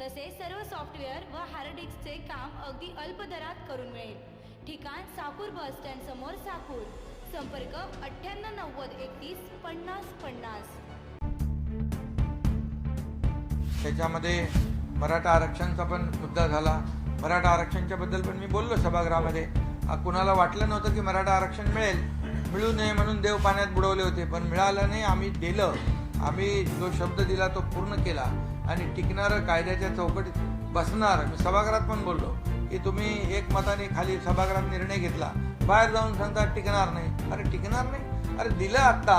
तसेच सर्व सॉफ्टवेअर व हार्ड डिस्कचे काम अगदी अल्प दरात करून मिळेल. ठिकाण साकूर बस स्टँड समोर साकूर. संपर्क अठ्ठ्याण्णव नव्वद एकतीस पन्नास पन्नास. त्याच्यामध्ये मराठा आरक्षणचा पण मुद्दा झाला. मराठा आरक्षणच्या बद्दल पण मी बोललो सभागृहामध्ये. कुणाला वाटलं नव्हतं की मराठा आरक्षण मिळेल? मिळू नये म्हणून देव पाण्यात बुडवले होते पण मिळालं नाही. आम्ही दिलं. आम्ही जो शब्द दिला तो पूर्ण केला. आणि टिकणारं कायद्याच्या चौकटीत बसणार मी सभागृहात पण बोललो की तुम्ही एक मताने खाली सभागृहात निर्णय घेतला बाहेर जाऊन सांगता टिकणार नाही. अरे टिकणार नाही? अरे दिलं आत्ता.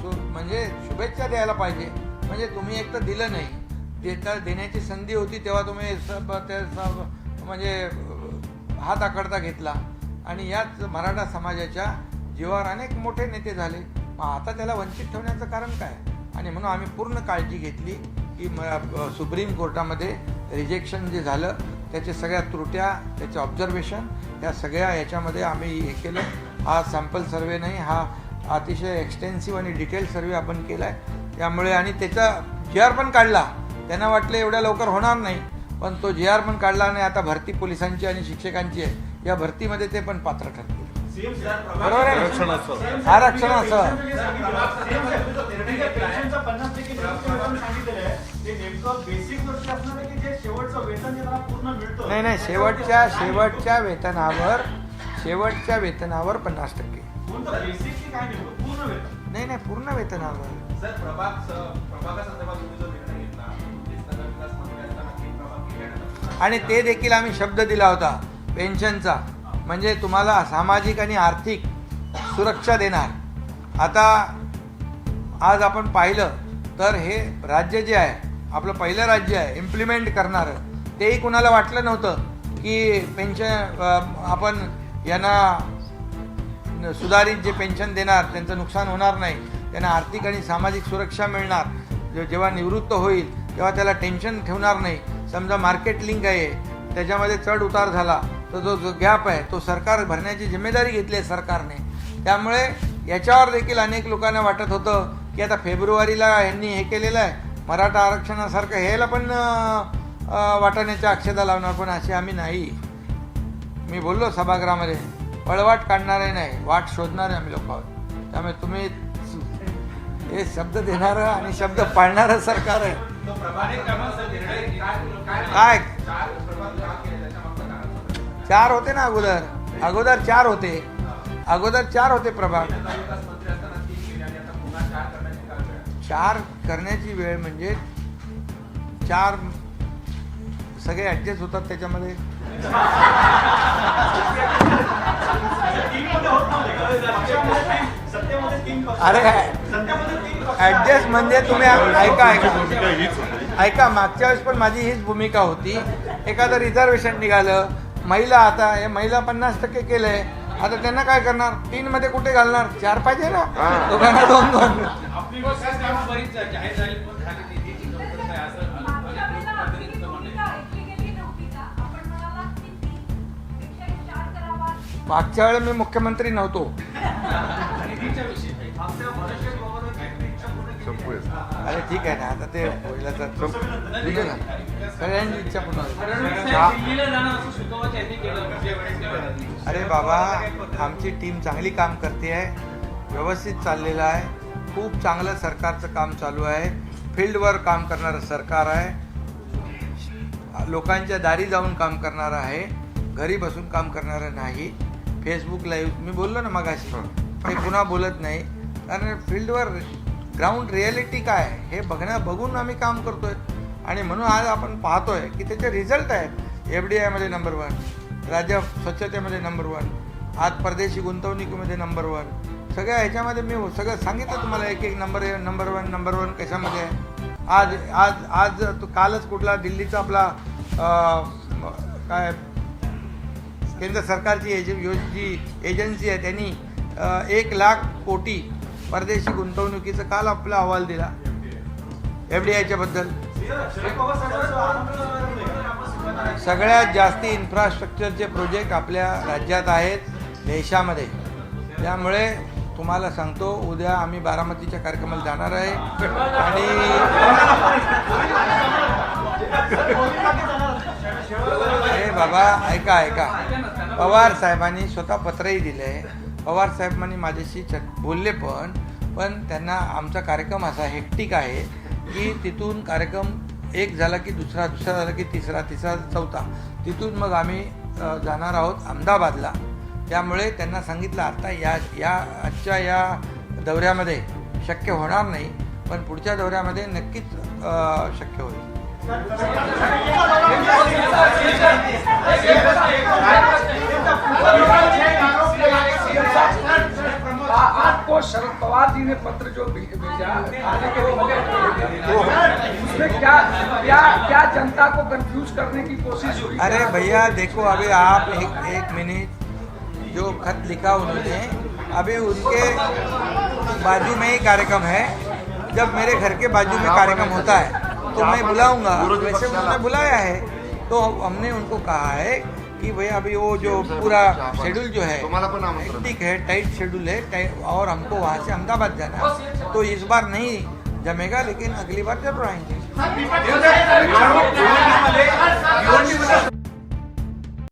सु म्हणजे शुभेच्छा द्यायला पाहिजे. म्हणजे तुम्ही एक तर दिलं नाही. देता देण्याची संधी होती तेव्हा तुम्ही सब ते सब म्हणजे हात आकडता घेतला. आणि याच मराठा समाजाच्या जीवावर अनेक मोठे नेते झाले. मग आता त्याला वंचित ठेवण्याचं कारण काय? आणि म्हणून आम्ही पूर्ण काळजी घेतली. की म सुप्रीम कोर्टामध्ये रिजेक्शन जे झालं त्याच्या सगळ्या त्रुट्या त्याचे ऑब्झर्वेशन या सगळ्या याच्यामध्ये आम्ही हे केलं. हा सॅम्पल सर्वे नाही हा अतिशय एक्सटेन्सिव्ह आणि डिटेल सर्वे आपण केला आहे त्यामुळे आणि त्याचा जी आर पण काढला. त्यांना वाटलं एवढ्या लवकर होणार नाही पण तो जी आर पण काढला आणि आता भरती पोलिसांची आणि शिक्षकांची आहे. या भरतीमध्ये ते पण पात्र ठरतील. बरोबर आहे नाही नाही शेवटच्या शेवटच्या वेतनावर शेवटच्या वेतनावर पन्नास टक्के. नाही नाही पूर्ण वेतनावर. आणि ते देखील आम्ही शब्द दिला होता पेन्शनचा. म्हणजे तुम्हाला सामाजिक आणि आर्थिक सुरक्षा देणार. आता आज आपण पाहिलं तर हे राज्य जे आहे आपलं पहिलं राज्य आहे इम्प्लिमेंट करणारं तेही कुणाला वाटलं नव्हतं की पेन्शन आपण यांना सुधारित जे पेन्शन देणार त्यांचं नुकसान होणार नाही त्यांना आर्थिक आणि सामाजिक सुरक्षा मिळणार. जेव्हा निवृत्त होईल तेव्हा त्याला टेन्शन ठेवणार नाही. समजा मार्केट लिंक आहे त्याच्यामध्ये चढ उतार झाला तर जो जो गॅप आहे तो सरकार भरण्याची जिम्मेदारी घेतली आहे सरकारने. त्यामुळे याच्यावर देखील अनेक लोकांना वाटत होतं की आता फेब्रुवारीला यांनी हे केलेलं आहे. मराठा आरक्षणासारखं ह्याला पण वाटाण्याच्या अक्षता लावणार पण असे आम्ही नाही. मी बोललो सभागृहामध्ये पळवाट काढणारे नाही वाट शोधणारे आम्ही लोक आहोत. त्यामुळे तुम्ही हे शब्द देणारं आणि शब्द पाळणारं सरकार आहे. काय चार होते ना अगोदर? अगोदर चार होते. अगोदर चार होते प्रभाग. चार करण्याची वेळ म्हणजे चार सगळे ऍडजस्ट होतात त्याच्यामध्ये. अरे ऍडजस्ट म्हणजे तुम्ही ऐका ऐका. ऐका मागच्या वेळेस पण माझी हीच भूमिका होती. एखादं रिझर्वेशन निघालं. महिला आता हे महिला पन्नास टक्के केलंय. आता त्यांना काय करणार? तीन मध्ये कुठे घालणार? चार पाहिजे ना? दोघांना दोन दोन. मागच्या वेळेला मी मुख्यमंत्री नव्हतो. अरे ठीक आहे ना आता ते होईल तर दिलं ना सगळ्यांची इच्छा पूर्ण होईल. अरे बाबा आमची टीम चांगली काम करते आहे व्यवस्थित चाललेलं आहे खूप चांगलं सरकारचं काम चालू आहे फील्डवर काम करणारं सरकार आहे लोकांच्या दारी जाऊन काम करणारं आहे घरी बसून काम करणारं नाही फेसबुक लाईव्ह मी बोललो ना मगाशी ते पुन्हा बोलत नाही कारण फील्डवर ग्राउंड रिॲलिटी काय आहे हे बघण्या बघून आम्ही काम करतोय. आणि म्हणून आज आपण पाहतोय की त्याचे रिझल्ट आहेत. एफ डी आयमध्ये नंबर वन राज्य स्वच्छतेमध्ये नंबर वन आज परदेशी गुंतवणुकीमध्ये नंबर वन सगळ्या ह्याच्यामध्ये मी हो-, सगळं सांगितलं तुम्हाला एक एक number number one number one कशामध्ये आहे. आज आज आज तो कालच कुठला दिल्लीचा आपला काय केंद्र सरकारची एज जी एजन्सी आहे त्यांनी एक लाख कोटी परदेशी गुंतवणुकीचा काल आपला अहवाल दिला. एफ डी आयच्या बद्दल. सगळ्यात जास्ती इन्फ्रास्ट्रक्चरचे प्रोजेक्ट आपल्या राज्यात आहेत देशामध्ये. त्यामुळे तुम्हाला सांगतो उद्या आम्ही बारामतीच्या कार्यक्रमाला जाणार आहे. आणि हे बाबा ऐका ऐका. पवार साहेबांनी स्वतः पत्रही दिले पवार साहेबांनी माझ्याशी च बोलले पण पण त्यांना आमचा कार्यक्रम असा हेक्टिक आहे की तिथून कार्यक्रम एक झाला की दुसरा दुसरा झाला की तिसरा तिसरा चौथा. तिथून मग आम्ही जाणार आहोत अहमदाबादला. त्यामुळे त्यांना सांगितलं आता या या आजच्या या दौऱ्यामध्ये शक्य होणार नाही पण पुढच्या दौऱ्यामध्ये नक्कीच शक्य होईल. आ- आपको शरद पवार जी ने पत्र जो भेजा लिए उसमें क्या क्या क्या जनता को कंफ्यूज करने की कोशिश हुई? अरे भैया, देखो, अभी आप एक एक मिनट, जो खत लिखा उन्होंने, अभी उनके बाजू में ही कार्यक्रम है। जब मेरे घर के बाजू में कार्यक्रम होता है तो मैं बुलाऊँगा। वैसे उन्होंने बुलाया है तो हमने उनको कहा है कि भाई अभी वो जो पूरा शेड्यूल जो है तुम्हाला पण आमंत्रण। ठीक है टाइट शेड्यूल है टाइट और हमको वहाँ से अहमदाबाद जाना है। तो इस बार नहीं जमेगा लेकिन अगली बार ज़रूर आएँगे।